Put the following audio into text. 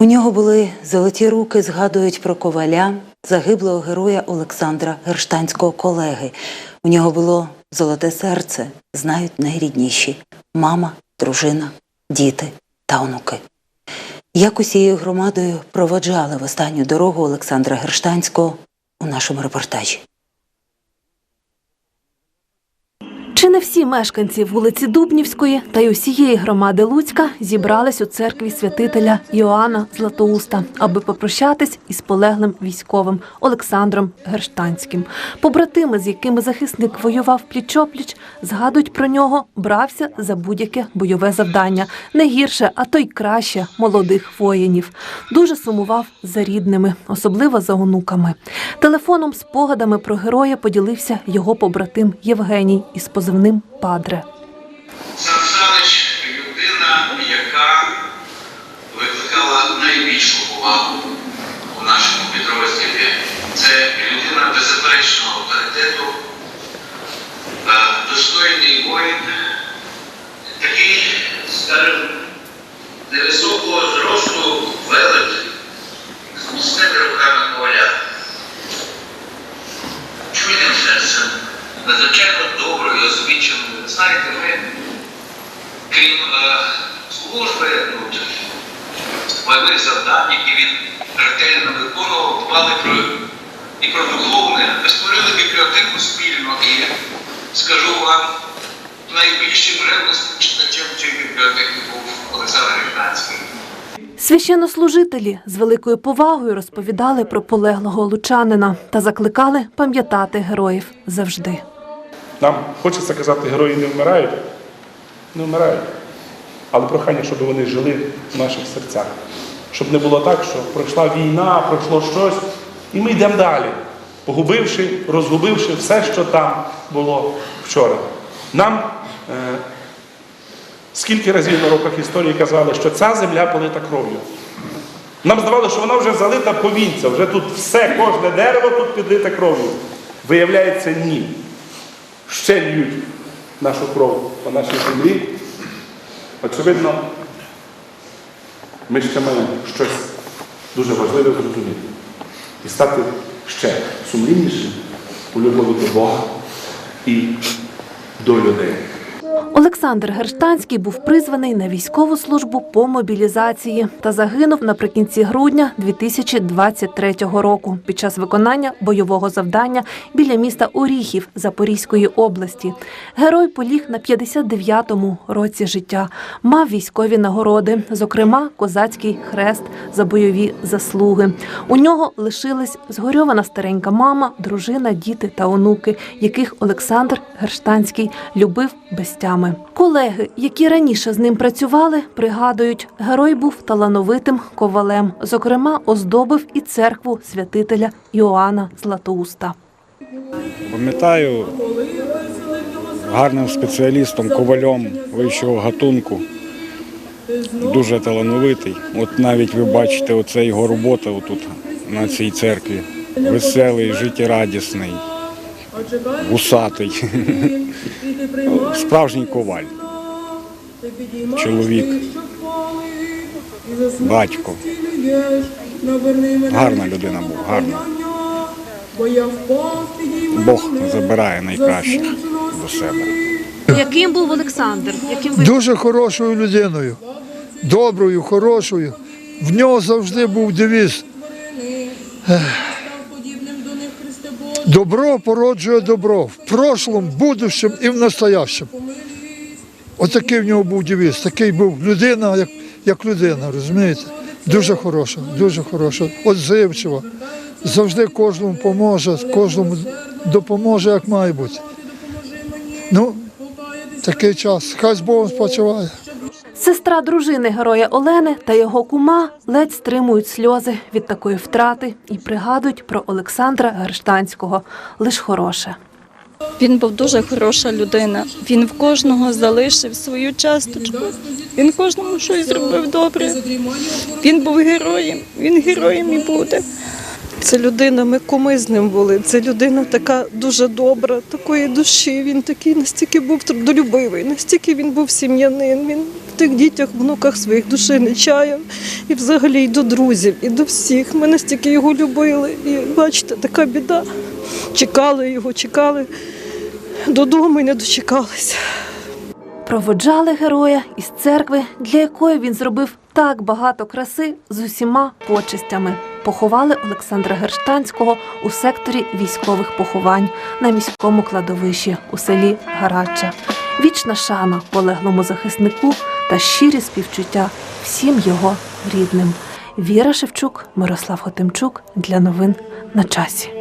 У нього були золоті руки, згадують про коваля, загиблого героя Олександра Герштанського колеги. У нього було золоте серце, знають найрідніші мама, дружина, діти та онуки. Як усією громадою проводжали в останню дорогу Олександра Герштанського у нашому репортажі. Чи не всі мешканці вулиці Дубнівської та й усієї громади Луцька зібрались у церкві святителя Іоанна Златоуста, аби попрощатись із полеглим військовим Олександром Герштанським. Побратими, з якими захисник воював пліч-опліч, згадують про нього, брався за будь-яке бойове завдання. Не гірше, а то й краще молодих воїнів. Дуже сумував за рідними, особливо за онуками. Телефоном спогадами про героя поділився його побратим Євгеній із позивним Падре. Сапсанич людина, яка викликала найбільшу повагу у нашому підрозділі. Це людина беззаперечного авторитету, е, достойний воїн, такий, скажімо, невисокого зросту велет з міцними руками коваля. Чуйним серцем, надзвичайно. Знаєте, ми, крім е, служби, ну, бойових завдань, які він ретельно виконував, дбали про і про духовне. Ми створили бібліотеку спільно і скажу вам, найбільшим ревностним читачем цієї бібліотеки був Олександр Рівнацький. Священнослужителі з великою повагою розповідали про полеглого лучанина та закликали пам'ятати героїв завжди. Нам хочеться казати, герої не вмирають, не вмирають. Але прохання, щоб вони жили в наших серцях. Щоб не було так, що пройшла війна, пройшло щось, і ми йдемо далі, погубивши, розгубивши все, що там було вчора. Нам е, скільки разів на роках історії казали, що ця земля полита кров'ю. Нам здавалося, що вона вже залита повінця, вже тут все, кожне дерево тут підлите кров'ю. Виявляється, ні ще льють нашу кров по нашій землі, очевидно, ми ще маємо щось дуже важливе зрозуміти. І стати ще сумліннішим у любові до Бога і до людей. Олександр Герштанський був призваний на військову службу по мобілізації та загинув наприкінці грудня 2023 року під час виконання бойового завдання біля міста Оріхів Запорізької області. Герой поліг на 59-му році життя, мав військові нагороди, зокрема козацький хрест за бойові заслуги. У нього лишились згорьована старенька мама, дружина, діти та онуки, яких Олександр Герштанський любив без тями. Колеги, які раніше з ним працювали, пригадують, герой був талановитим ковалем. Зокрема, оздобив і церкву святителя Іоанна Златоуста. Пам'ятаю гарним спеціалістом, ковальом вищого гатунку. Дуже талановитий. От навіть ви бачите, оце його робота отут на цій церкві. Веселий, життєрадісний, гусатий. Справжній коваль. Чоловік, батько. Гарна людина була, гарна. Бог забирає найкращих до себе. Яким був Олександр? Яким дуже хорошою людиною, доброю, хорошою. В нього завжди був девіз. Добро породжує добро в прошлому, будущем і в настоящем. Отакий в нього був девіз. Такий був людина, як, як людина, розумієте? Дуже хороша, дуже хороша, отзивчива. Завжди кожному поможе, кожному допоможе, як має бути. Ну, такий час. Хай з Богом спочиває. Сестра дружини героя Олени та його кума ледь стримують сльози від такої втрати і пригадують про Олександра Герштанського. Лиш хороше. Він був дуже хороша людина. Він в кожного залишив свою часточку. Він кожному щось зробив добре. Він був героєм, він героєм і буде. Це людина, ми куми були. Це людина така дуже добра, такої душі. Він такий настільки був трудолюбивий, настільки він був сім'янин. Він в тих дітях, внуках своїх душі не чаяв. І взагалі і до друзів, і до всіх. Ми настільки його любили. І бачите, така біда. Чекали його, чекали додому і не дочекалися. Проводжали героя із церкви, для якої він зробив так багато краси з усіма почестями. Поховали Олександра Герштанського у секторі військових поховань на міському кладовищі у селі Гарача. Вічна шана полеглому захиснику та щирі співчуття всім його рідним. Віра Шевчук, Мирослав Хотимчук для новин на часі.